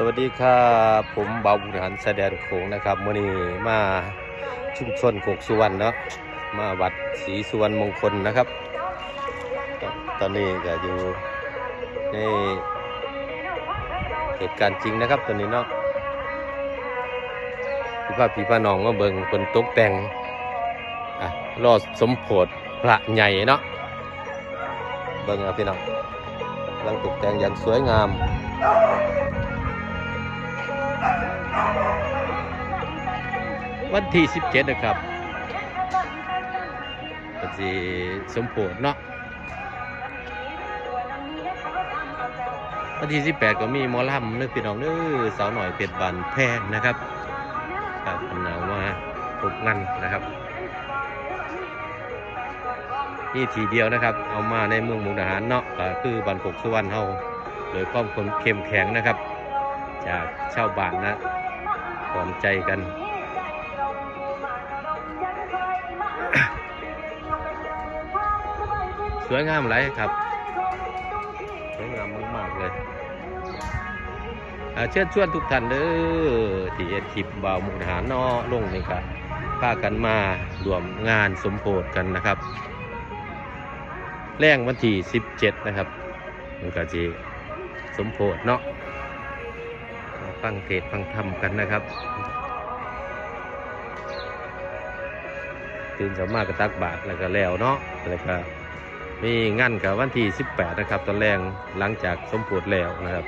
สวัสดีครับผมเบาบุญหันแสดงโขงนะครับมื่อนี้มาชุมชนโกกสุวรรณเนาะมาวัดศรีสุวรรณมงคลนะครับ ตอนนี้ก็อยู่ในเหตุการณ์จริงนะครับ ตอนนี้เนาะพี่พาพี่พาน้องมาเบิ่งคนตกแต่งอะรอสมโพธิพระใหญ่เนาะเบิ่งเอาพี่น้องกำลังตกแต่งอย่างสวยงาม วันที่17นะครับก็สิสมโพธิเนาะวันที่18ก็มีมอลำเนื้อพี่น้องเนื้อสาวหน่อยเป็ดบันแพงนะครับครับคนเอามาปลุกงันนะครับ นี่ทีเดียวนะครับ เอามาในเมืองมุกดาหารเนาะก็คือบันกกสุวรรณเฮาโดยความเข้มแข็งนะครับ จากชาวบ้านนะพร้อมใจกันสวยงามหลายครับสวยงามมากๆเลยอ่าเชิญชวนทุกท่านเด้อที่เอ็ดคลิปบ่าวมุกดาหารเนอลงนี่ครับพากันมารวมงานสมโพธิกันนะครับ แรงวันที่ 17 นะครับมันก็จะสมโพธิเนาะมา ฟังเทศฟังธรรมกันนะครับ ตื่นสามารถกระตักบาทแล้วก็แล้วเนาะแล้วก็มีงานกับวันที่ 18 นะครับ ตอนแรงหลังจากสมโพธิแล้วนะครับ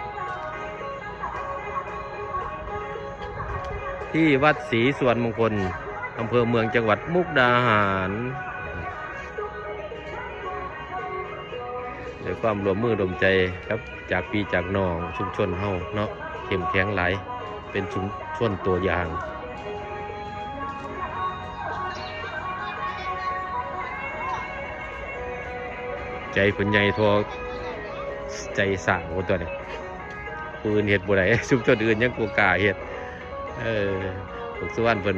ที่วัดศรีสวนมงคลอำเภอเมืองจังหวัดมุกดาหารด้วยความรวมมือรวมใจครับจากปีจากน้องชุมชนเฮาเนาะ เข้มแข็งหลาย เป็นชุมชนตัวอย่างใจเพิ่นใหญ่ทอใจสั่งคนตัวนี้ปืนเห็ดบ่ได้ชุมชนอื่นยังกูกาเห็ดเออพวกสุวรรณเพิ่น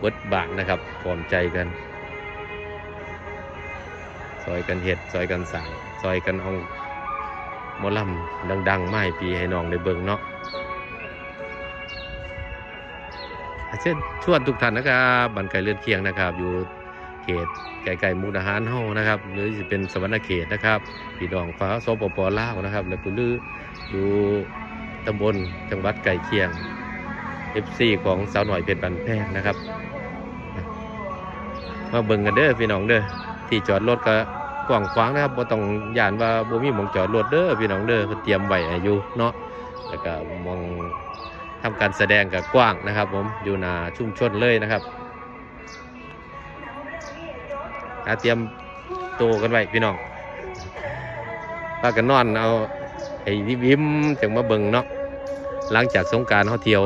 เบิดบากนะครับพร้อมใจกันซอยกันเห็ดซอยกันสั่งซอยกันเอา มอลำดังๆมาให้ปีให้น้องได้เบิ่งเนาะอะเช่นชวนทุกท่านนะครับบันไก่เลือนเคียงนะครับ อยู่เขตไก่ไก่มุกดาหารเฮานะครับ หรือจะเป็นสวรรณเขตนะครับพี่น้องฟ้าสปปลาวนะครับ แล้วก็ลืออยู่ตำบลจังหวัดไก่เคียง FC ของสาวหน่อยเพชรบันแพงนะครับมาเบิ่งกันเด้อพี่น้องเด้อที่จอดรถก็ กว้างขวางนะครับบ่ต้องย่านว่าบ่มีหมองจอดรถเด้อพี่น้องเด้อเพิ่นเตรียมไว้ให้อยู่เนาะแล้วก็มองทำการแสดงกับกว้างนะครับ ผมอยู่หน้าชุมชนเลยนะครับเตรียมโตกันไว้พี่น้องพากันนอนเอาให้วิ้มจังมาเบิ่งเนาะหลังจากสงการเขาเที่ยว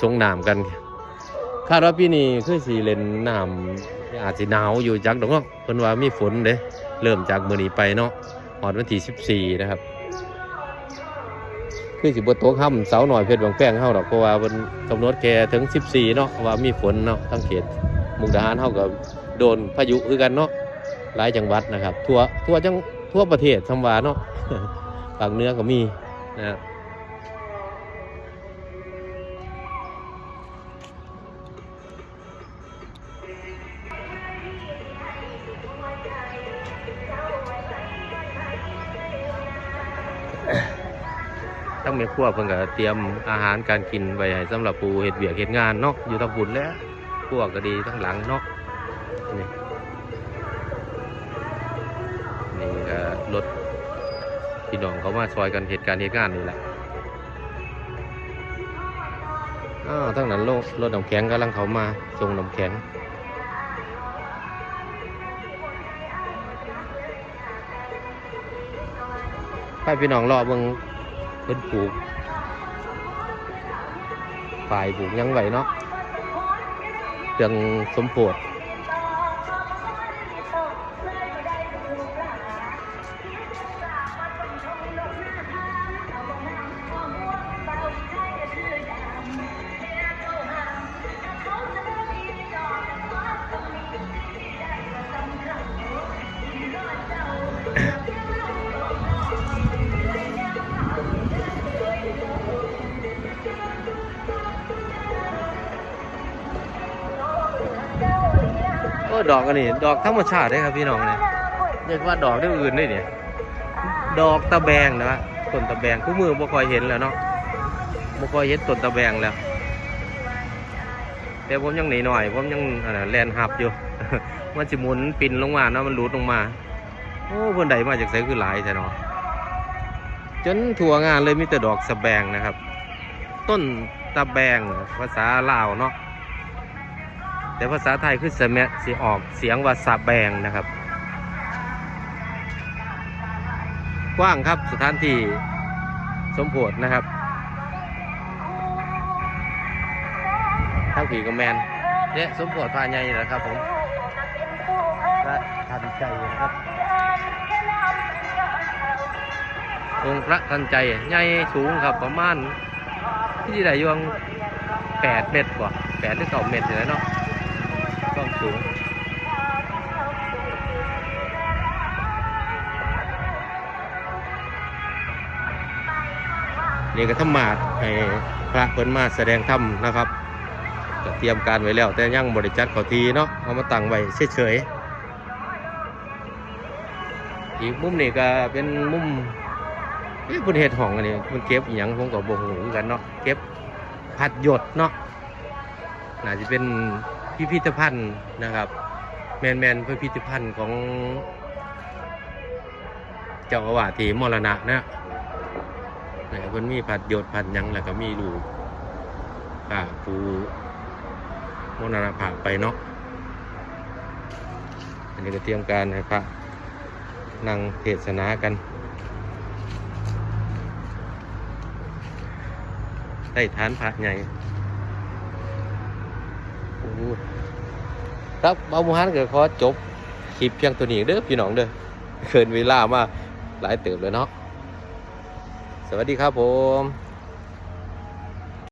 สงน้ำกันคาดว่าปีนี้คือสีเล่นน้ำ อาจจะหนาวอยู่จักดอกเนาะเพิ่นว่ามีฝนเด้เริ่มจากมื้อนี้ไปเนาะหอดวันที่14นะครับคือสิบ่ตกค่ำเสาหน่อยเพชรบางแป้งเฮาดอกเพราะว่าเพิ่นกำหนดแค่ถึง 14 เนาะว่ามีฝนเนาะทั้งเขตมุกดาหารเฮาก็โดนพายุคือกันเนาะหลายจังหวัดนะครับ ทั่วทั่วจังทั่วประเทศทำว่าเนาะภาคเหนือก็มีนะ ทั้งม่ครัวเพิ่นก็เตรียมอาหารการกินไว้ให้สำหรับผู้เฮ็ดเวียกเฮ็ดงานเนาะอยู่ทั้งบุญแล้วพวกก็ดีทั้งหลังเนาะนี่นี่ก็รถพี่น้องเขามาซอยกันเหตุการณ์เหตุงานนี่แหละอ้าวทั้งนั้นรถรถน้ำแข็งกำลังเขามาส่งน้ำแข็ง ให้พี่น้องรอเบิ่งเพิ่นปลูกฝ่ายปลูกยังไหวเนาะเรื่องสมโพธิ ดอกอันนี้ดอกธรรมชาติได้ครับพี่น้องเนี่ยเรียกว่าดอกได้อื่นได้เนี่ยดอกตะแบงนะต้นตะแบงคู่มือบ่คอยเห็นแล้วเนาะบ่คอยเห็นต้นตะแบงแล้วแต่ผมยังหนีหน่อยผมยังอันน่ะแลนหับอยู่มันสิหมุนปินลงมาเนาะมันหลุดลงมาโอ้เพิ่อนใดมาจากไสคือหลายแท้เนาะจนทั่วงานเลยมีแต่ดอกสะแบงนะครับ ต้นตะแบงภาษาลาวเนาะ แต่ภาษาไทยคือสมะสิออกเสียงว่าสะแบงนะครับ กว้างครับสถานที่สมโพธนะครับทั้งผีกับแมนเนี่ยสมโพธพาใหญ่นะครับผมพระทันใจนะครับองค์พระทันใจใหญ่สูงครับประมาณที่ใดยวงแปดเมตรกว่าแปดหรือเก้าเมตรอยู่แล้วเนาะ สูงนี่ก็ธรรมาให้พระเพิ่นมาแสดงธรรมนะครับเตรียมการไว้แล้ว แต่ยังบริจัดขาทีเนาะเอามาตั้งไว้เฉยๆอีกมุมนี่ก็เป็นมุมเอ๊ะบนเห็ดห้องอันนี้มันเก็บอย่างผมก็บ่ฮู้คือกันเนาะเก็บผัดหยดเนาะน่าจะเป็น พิพิธภัณฑ์นะครับ แมนแมนพิพิธภัณฑ์ของ เจ้าอาวาสที่มรณะนะนะเพิ่นมีผัดโยดผัดยังแล้วก็มีลูป่าปูมรณภาไปเนาะอันนี้ก็เตรียมการให้พระนั่งเทศนากันได้ฐานพระใหญ่ ครับเบาหมูฮันก็ขอจบคลิปเพียงตัวนี้เด้อพี่น้องเด้อเกินเวลามาหลายเติบเลยเนาะสวัสดีครับผม